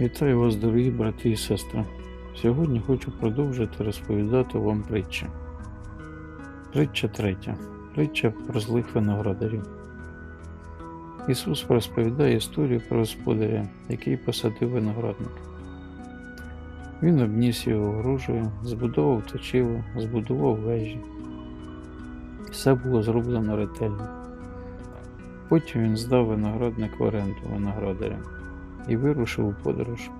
Вітаю вас, дорогі брати і сестри. Сьогодні хочу продовжити розповідати вам притчі. Притча третя. Притча про злих виноградарів. Ісус розповідає історію про господаря, який посадив виноградник. Він обніс його огорожею, збудував точило, збудував вежі. Все було зроблено ретельно. Потім він здав виноградник в оренду виноградарям і вирушив у подорож.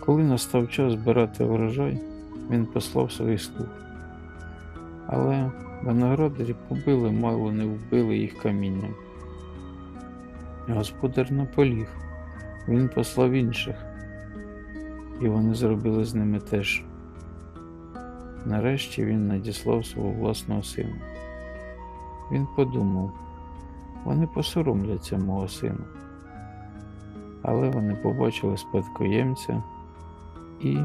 Коли настав час збирати врожай, він послав своїх слуг. Але виноградарі побили, мало не вбили їх камінням. Господар наполіг, він послав інших, і вони зробили з ними теж. Нарешті він надіслав свого власного сина. Він подумав, вони посоромляться мого сина. Але вони побачили спадкоємця і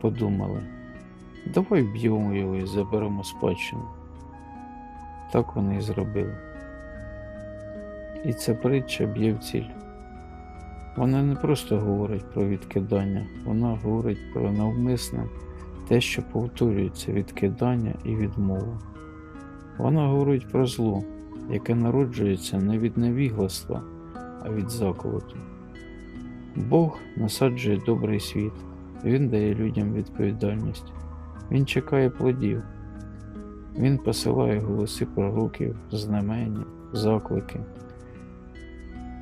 подумали, давай вб'ємо його і заберемо спадщину. Так вони і зробили. І ця притча б'є в ціль. Вона не просто говорить про відкидання, вона говорить про навмисне те, що повторюється відкидання і відмову. Вона говорить про зло, яке народжується не від невігластва, а від заколоту. Бог насаджує добрий світ, Він дає людям відповідальність, Він чекає плодів, Він посилає голоси пророків, знамення, заклики.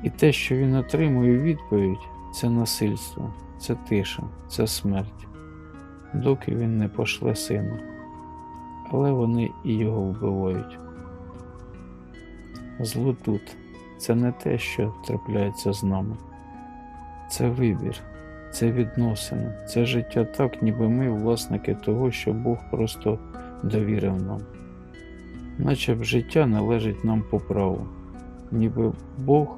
І те, що він отримує відповідь, це насильство, це тиша, це смерть, доки він не пошле сина. Але вони і його вбивають. Зло тут це не те, що трапляється з нами. Це вибір, це відносини, це життя так, ніби ми власники того, що Бог просто довірив нам. Наче б життя належить нам по праву, ніби Бог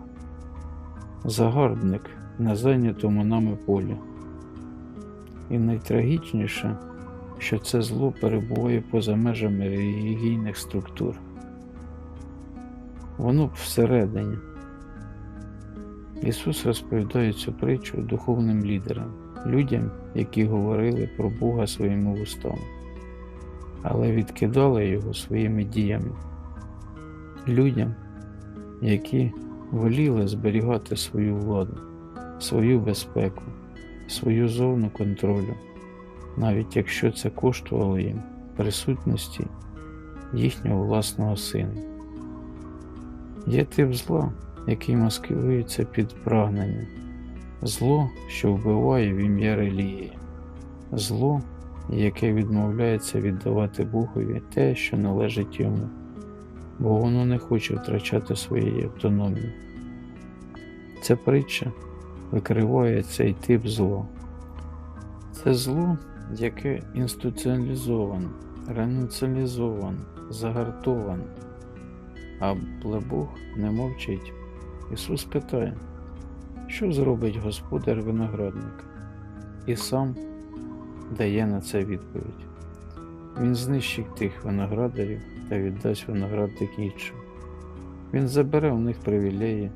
загарбник на зайнятому нами полі. І найтрагічніше, що це зло перебуває поза межами релігійних структур. Воно всередині. Ісус розповідає цю притчу духовним лідерам, людям, які говорили про Бога своїми вустами, але відкидали Його своїми діями, людям, які воліли зберігати свою владу, свою безпеку, свою зону контролю, навіть якщо це коштувало їм присутності їхнього власного сина. Є тип зла, який маскирується під прагнення, зло, що вбиває в ім'я релігії, зло, яке відмовляється віддавати Богові те, що належить йому, бо воно не хоче втрачати своєї автономії. Ця притча викриває цей тип зла. Це зло, яке інституціалізовано, ренаціалізовано, загартовано. Але Бог не мовчить. Ісус питає, що зробить господар виноградника? І сам дає на це відповідь. Він знищить тих виноградарів та віддасть виноградник іншим. Він забере у них привілеї,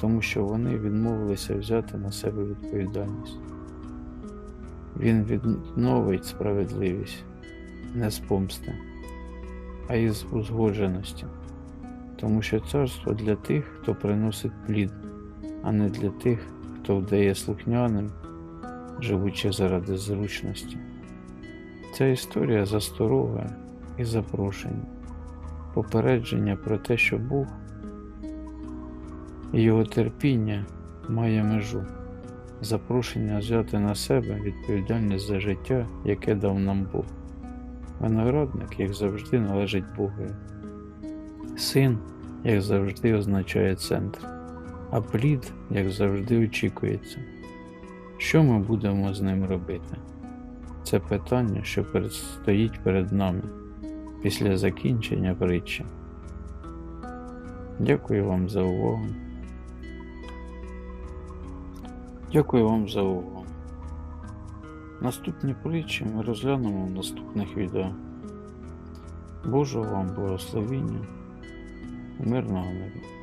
тому що вони відмовилися взяти на себе відповідальність. Він відновить справедливість не з помсти, а із узгодженості тому що царство для тих, хто приносить плід, а не для тих, хто вдає слухняним, живучи заради зручності. Ця історія засторога і запрошення, попередження про те, що Бог і його терпіння має межу, запрошення взяти на себе відповідальність за життя, яке дав нам Бог. Виноградник, як завжди, належить Богові. Син, як завжди, означає центр, а плід, як завжди, очікується. Що ми будемо з ним робити? Це питання, що стоїть перед нами після закінчення притчі. Дякую вам за увагу. Дякую вам за увагу. Наступні притчі ми розглянемо в наступних відео. Божого вам благословіння. Мирного неба.